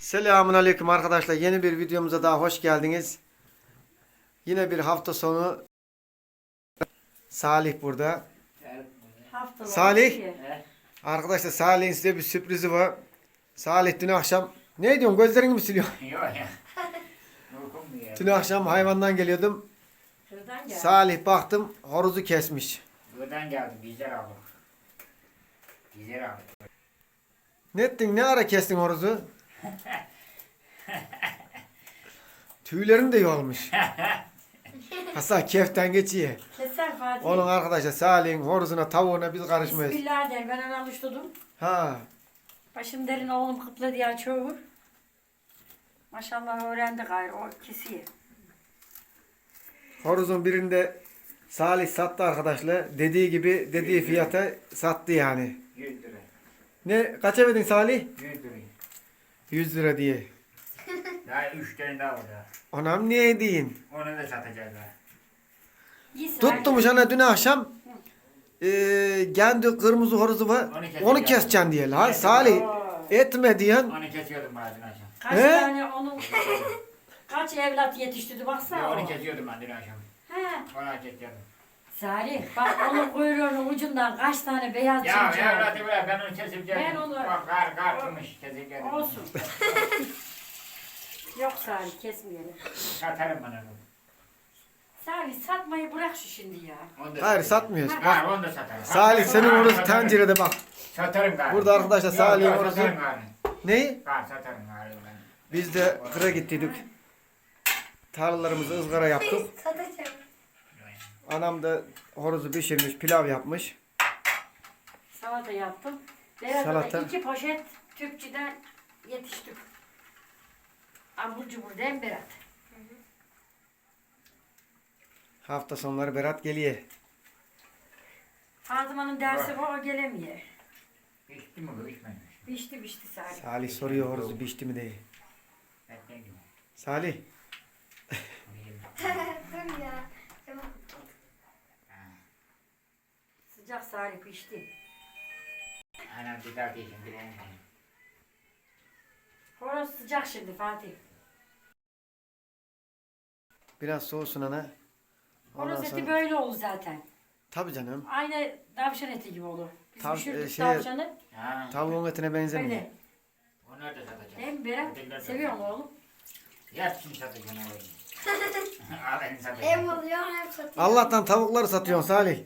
Selamun Aleyküm arkadaşlar. Yeni bir videomuza daha hoş geldiniz. Yine bir hafta sonu Salih burada. Haftalar Salih. geçiyor. Arkadaşlar Salih'in size bir sürprizi var. Salih dün akşam ne diyorsun gözlerini mi siliyorsun? Yok ya. Uykum mu ya? Dün akşam hayvandan geliyordum. Kırdan. Salih baktım horozu kesmiş. Buradan geldim. Bizler aldık. Bizler aldık. Ne ettin ne ara kestin horozu? Tüylerin de yolmuş. Hasan keften geçiyor. Keser Fatih. Onun arkadaşlar Salih'in horozuna tavuğuna biz karışmayız. Bismillah der. Ben ona alıştırdım. Ha. Başım derin oğlum kıtla diye çoğur. Maşallah öğrendi gayrı. O kesiyor. Horozun birinde Salih sattı arkadaşlar. Dediği gibi dediği fiyata sattı yani. 100 lira. Ne kaça verdin Salih? 100 lira. 100 lira diye. Daha 3 tane daha var daha. Anam niye deyin? Onu da satacağız daha. Git Tutmuş ana dün akşam eee kendi kırmızı horozu var. Onu keseceğim. Onu keseceksin diye. Lan Salih etme diyen. Onu kesiyordum bazen akşam. Kaç He? tane onun kaç evlat yetiştirdi Ya baksana. onu o. kesiyordum ben dün akşam. He. Onu kesiyordum. Salih bak onun kuyruğunun ucundan kaç tane beyaz Ya çıkacak. ya Ratif bırak ben onu kesip geldim. Ben onu- Bak kar kartmış kesip geldim. Olsun. Yok Salih kesmeyelim. Satarım ben onu. Salih satmayı bırak şu şimdi ya. Hayır Onu da satacağım. satmıyoruz. Bak Ha onu da satarım. Salih senin Ha, satarım. tencerede bak. Satarım gari. Burada arkadaşlar Salih'in horozu. Satarım gari. Neyi? Ha satarım gari ben. Biz de kıra gittiydik. Tarlalarımızı ızgara yaptık. Satacağım. Anam da horozu pişirmiş, pilav yapmış. Salata yaptım. Berat'a Salata. da iki poşet tüpçüden yetiştik. Abur cubur değil mi Berat? Hafta sonları Berat geliyor. Fatıma'nın dersi var o gelemiyor. İçti mi bu içmemiş. Bişti bişti Salih. Salih soruyor horozu pişti mi diye. Salih. Dur ya. Tamam. Sıcak Salih pişti. Anam bir daha diyeceğim bir onu. Horoz sıcak şimdi Fatih. Biraz soğusun ana. Ondan Horoz eti sonra... böyle olur zaten. Tabii canım. Aynı tavşan eti gibi olur. Biz Tav- pişirdik e, şey- tavşanı. Ha. Tavuğun etine benzemiyor. Böyle. Onlar da satacağım. Değil mi Berat? Ötekiler de Seviyor mu oğlum? Şimdi satacağım alayım. Al elini Hem satacağım. oluyor hem satıyor. Allah'tan tavukları satıyorsun Salih.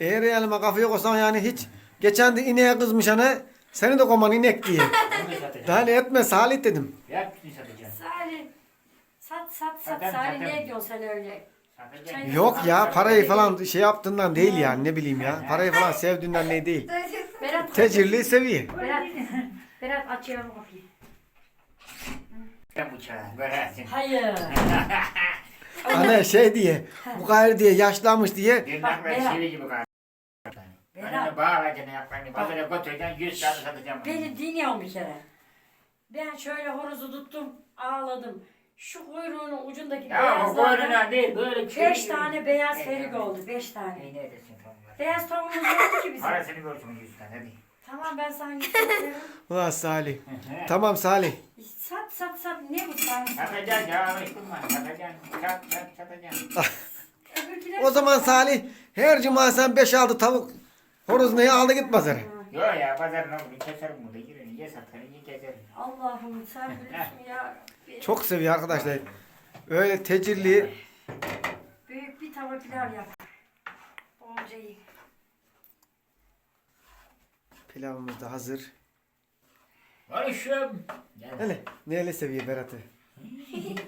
Eğer yanıma kafaya koysan yani hiç. Geçen de ineğe kızmış ana. Seni de koman inek diye. Onu da satacağım. Daha ne etme Salih dedim. Şimdi satacağım. Salih. Sat sat sat Satarım, Salih satarım. ne diyorsun sen öyle? Satacağım. Yok ya parayı falan şey yaptığından değil yani ne bileyim ya. Parayı falan sevdiğinden ne değil. Berat. Tecirliği seviyor. Berat. Berat açıyorum kapıyı. Ben bıçağı görersin. Hayır. Anne şey diye. Bu gayrı diye yaşlanmış diye. Bir Bak, gibi kaldı. Berat. Önüne bağlayacaksın ayaklarını. Pazara götüreceksin. Yüz tane satacağım. onu. Beni dinliyor bir kere. Ben şöyle horozu tuttum, ağladım. Şu kuyruğunun ucundaki Ya o beyazlardan değil böyle çivi beş tane beyaz ferik oldu. Beş tane. Ne. Beyaz tavuğumuz yoktu ki bizim. Parasını görsün yüz tane hadi. Tamam ben sana yükseliyorum. Ulan Salih. Tamam Salih. sat sat sat ne bu sen? Satacağız ya. Satacağız. Sat sat O zaman Salih her cuma sen 5-6 tavuk horoz neyi aldı git pazara. Yok ya pazarın olur. Keserim burada. Girin. Ye satarım. Ye keserim. Allah'ım sen bilirsin ya. Çok seviyor arkadaşlar. Öyle tecirli Büyük bir tava pilav yap. Bolca iyi. Pilavımız da hazır. Barışım. Gel. Hele neyle seviyor Berat'ı?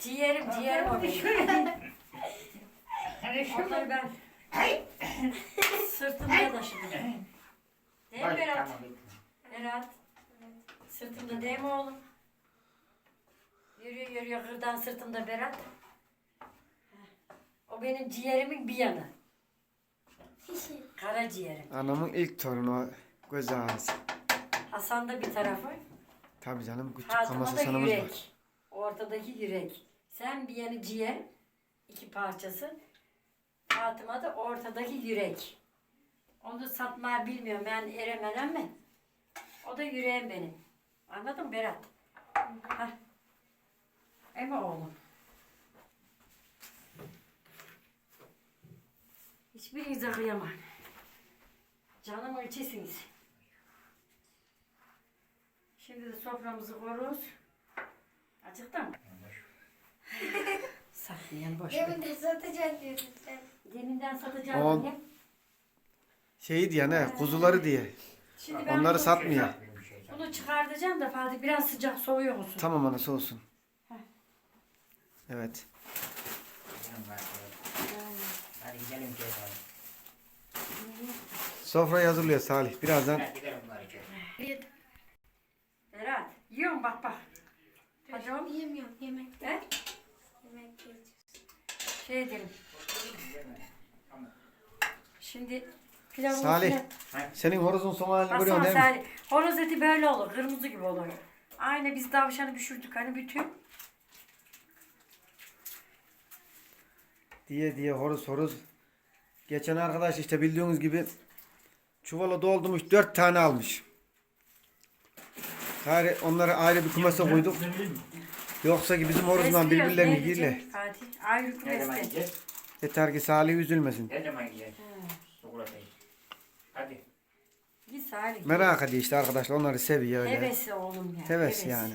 Ciğerim ciğerim o benim. Onları ben sırtımda taşıdım. Değil mi Berat? Berat. Sırtımda değil mi oğlum? Yürüyor yürüyor kırdan sırtımda Berat. O benim ciğerimin bir yanı. Kara ciğerim. Anamın ilk torunu göz ağrısı. Hasan da bir tarafı. Tabii canım küçük da sanımız var. yürek. Ortadaki yürek. Sen bir yanı ciğer. iki parçası. Fatıma da ortadaki yürek. Onu satmayı bilmiyorum. Ben eremem mi? O da yüreğim benim. Anladın mı Berat? Hah. Ema oğlum. Hiçbirinize kıyamam. Canımın içisiniz. Şimdi de soframızı koruruz. Acıktın mı? Saklayan boş ver. Demin de satacağım diyordun sen. Deminden satacağım On- diye. Şey diye ne? Kuzuları diye. Şimdi ben Onları bunu- satmıyor. Bunu çıkartacağım da Fatih biraz sıcak soğuyor olsun. Tamam anası olsun. Heh. Evet. Canım var. Hadi gidelim şey yapalım. Sofrayı hazırlıyor Salih. Birazdan Hadi gidelim bari şey. Berat yiyorum bak bak. Hadi oğlum. Yemiyorum yemek. He? Yemek yiyeceğiz. Şey edelim. Şimdi pilavın Salih. üstüne- senin horozun son halini görüyorsun Baksana değil mi? Salih. Horoz eti böyle olur. Kırmızı gibi olur. Aynı biz tavşanı pişirdik hani bütün. Diye diye horoz horoz. Geçen arkadaş işte bildiğiniz gibi çuvala doldurmuş dört tane almış. Gayri onları ayrı bir kumasa koyduk. Yoksa ki bizim horozla birbirlerini Fatih. Ayrı Ne zaman? Yeter ki Salih üzülmesin. Ne zaman gideceğiz? Çikolatayı. Hadi. Git Salih. Merak ediyor işte arkadaşlar onları seviyor öyle. Hevesi oğlum ya. Heves yani.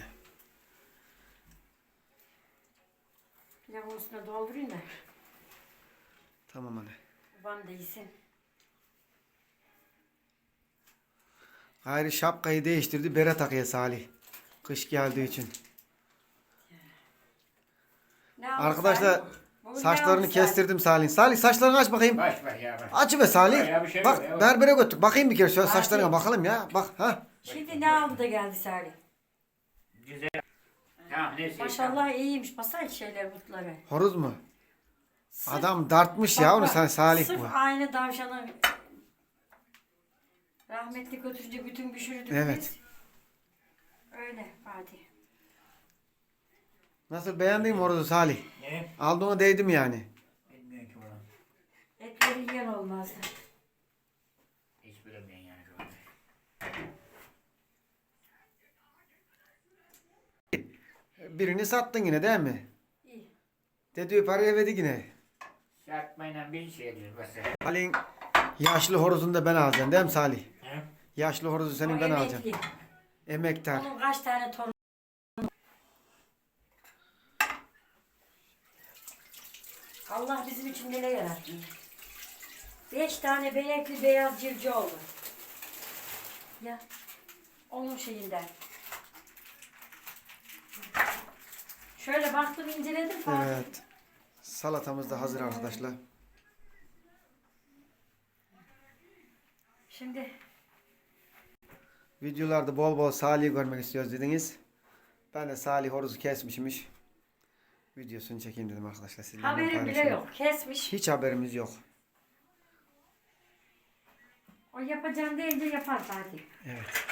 Pilavın üstüne doldurayım da. Tamam anne. Babam da yesin. Gayri şapkayı değiştirdi bere takıyor Salih. Kış geldiği için. Ne Arkadaşlar Salih? Ne saçlarını Salih? kestirdim Salih. Salih saçlarını aç bakayım. Baş baş ya baş. Aç be Salih. Ya bir şey Bak ya. berbere götür. Bakayım bir kere şöyle saçlarına bakalım ya. Bak ha. Şimdi ne aldı da geldi Salih? Güzel. Tamam neyse. Maşallah iyiymiş. Basar şeyler butları. Horoz mu? Sırf- Adam dartmış bak ya onu bak, sen Salih Sırf bu. aynı tavşanı rahmetli götürünce bütün pişirdik Evet. biz. Öyle Fatih. Nasıl beğendin mi horozu Salih? Ne? Aldığına değdim yani. Bilmiyorum ki ulan. Etleri yiyen olmazdı. Hiç bilemiyorum yani şu an. Birini sattın yine değil mi? İyi. Dediği parayı verdi yine. Satmayla bir şey ediyoruz mesela. Salih'in yaşlı horozunu da ben alacağım değil mi Salih? Yaşlı horozu senin ben alacağım. Emektar. Onun kaç tane torun Allah bizim için neler yarattı. Beş tane benekli beyaz civciv oldu. Ya onun şeyinden. Şöyle baktım inceledim Fatih. Evet. Salatamız da hazır arkadaşlar. Şimdi Videolarda bol bol Salih'i görmek istiyoruz dediniz. Ben de Salih horozu kesmişmiş. Videosunu çekeyim dedim arkadaşlar. Sizlerle haberim bile yok. Kesmiş. Hiç haberimiz yok. O yapacağım deyince yapar Fatih. Evet.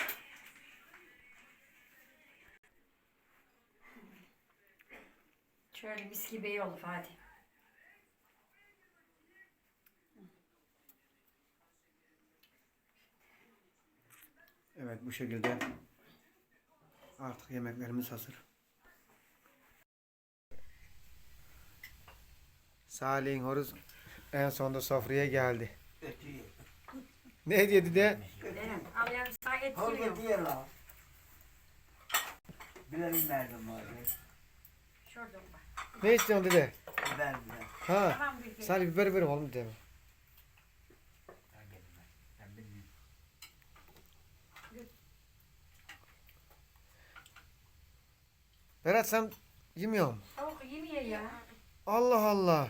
Şöyle mis gibi iyi Fatih. Evet bu şekilde artık yemeklerimiz hazır. Salih'in horoz en sonunda sofraya geldi. Ne dedi de? Benim. Al yani sana et Orada giriyor. diye la. Bilelim verdim abi. Şurada bak. Ne istiyorsun dede? Biber biber. Ha. Tamam. Salih biber ver oğlum dede. Ben geldim ben. Ben bilmiyorum. Berat sen yemiyor musun? Tavuk yemiyor ya. Allah Allah.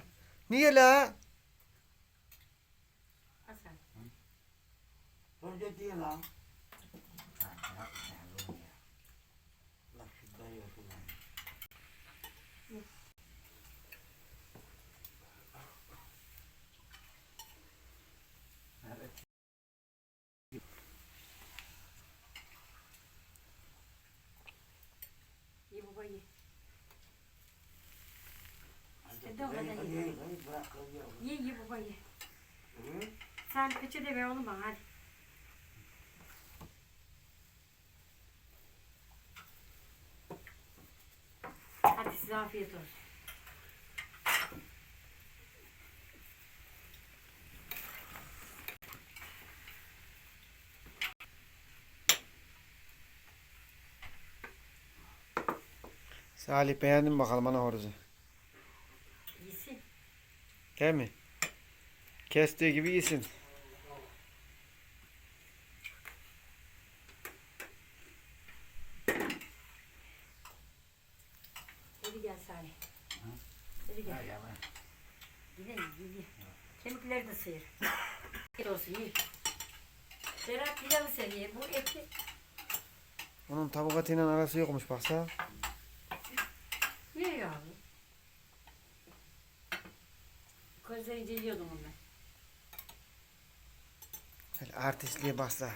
Niye la? Hasan. Orada diye la. Sen peçete ver oğlum hadi. Hadi size afiyet olsun. Salih beğendin mi bakalım ana horozu? İyisin. Değil mi? Kestiği gibi iyisin. Sıyır. Afiyet olsun iyi. Serap pilavı seviyor. Bu eti Onun tavuk etiyle arası yokmuş baksa. ne ya? Közlerince yiyordum onu ben. Böyle artistliğe baksa.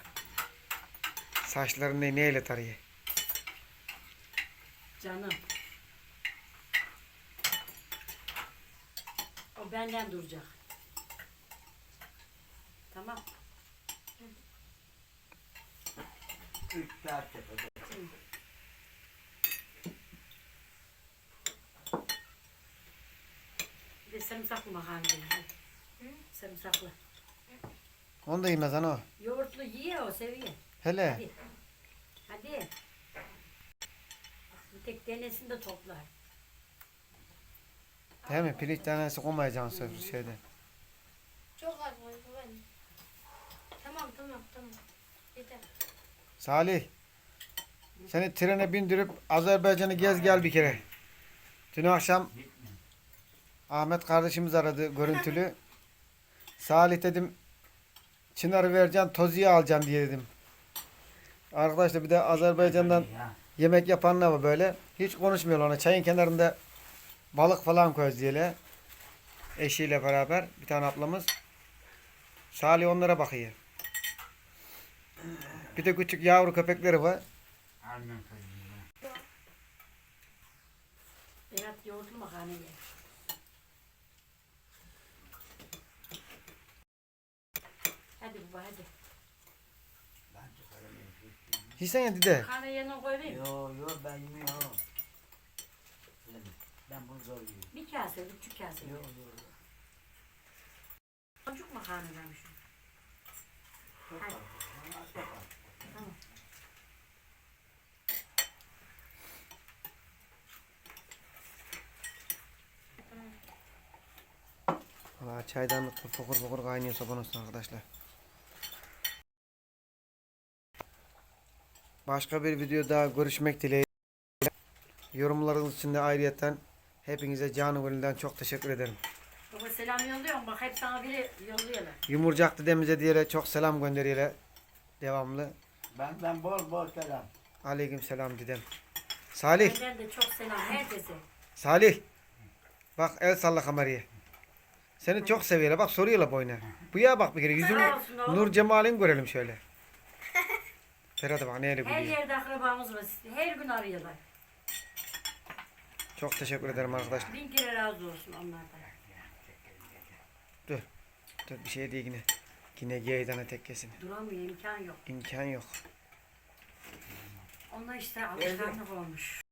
Saçlarını neyle tarıyor? Canım. O benden duracak. Tamam. Üç saat tepede. Bir de sarımsaklı makarna. Hadi. Sarımsaklı. Onu da yemez ana o. Yoğurtlu yiyor o seviyor. Hele. Hadi. Hadi. Bir tek denesini de toplar. Değil mi? Pirinç tanesi koymayacaksın söz şeyde. Çok az var bu ben. Tamam tamam tamam. Yeter. Salih. Seni trene bindirip Azerbaycan'ı gez gel bir kere. Dün akşam Ahmet kardeşimiz aradı görüntülü. Salih dedim Çınar'ı vereceksin Tozi'yi alacaksın diye dedim. Arkadaşlar bir de Azerbaycan'dan yemek yapanlar var böyle. Hiç konuşmuyorlar ona. Çayın kenarında balık falan diye. Eşiyle beraber bir tane ablamız. Salih onlara bakıyor. Bir de küçük yavru köpekleri var. Çocuğum ya. Berat yoğurtlu makarna yer. Hadi baba hadi. Yesen ya dede. Makarna yerine koyayım. Yo yo ben yemiyorum. Ben- bunu zor yiyorum. Bir kase, küçük kase. Yo yo yo. Çocuk makarna vermiş. Çok Hadi. az. Ama çok az. Tamam. Valla çaydanlık fokur fokur kaynıyor üstüne arkadaşlar. Başka bir video daha görüşmek dileğiyle. Yorumlarınız için de ayrıyeten hepinize canı gönülden çok teşekkür ederim. Baba selam yolluyorum. Bak hep sana biri yolluyorlar. Yumurcak dedemize diyerek çok selam gönderiyle devamlı. Ben ben bol bol selam. Aleyküm selam dedem. Salih, Benden de çok selam herkese. Salih. Bak el salla kamerayı. Seni çok seviyorlar. Bak soruyorlar boyuna. Bu ya bak bir kere yüzünü Sağ olsun oğlum. Nur Cemal'in görelim şöyle. Ferhat'a bak neyle Her gülüyor. yerde akrabamız var. Her gün arıyorlar. Çok teşekkür ederim arkadaşlar. Bin kere razı olsun onlardan. Dur bir şey değil yine. Yine geydana tekkesin. Duramıyor imkan yok. İmkan yok. Onlar işte alışkanlık olmuş.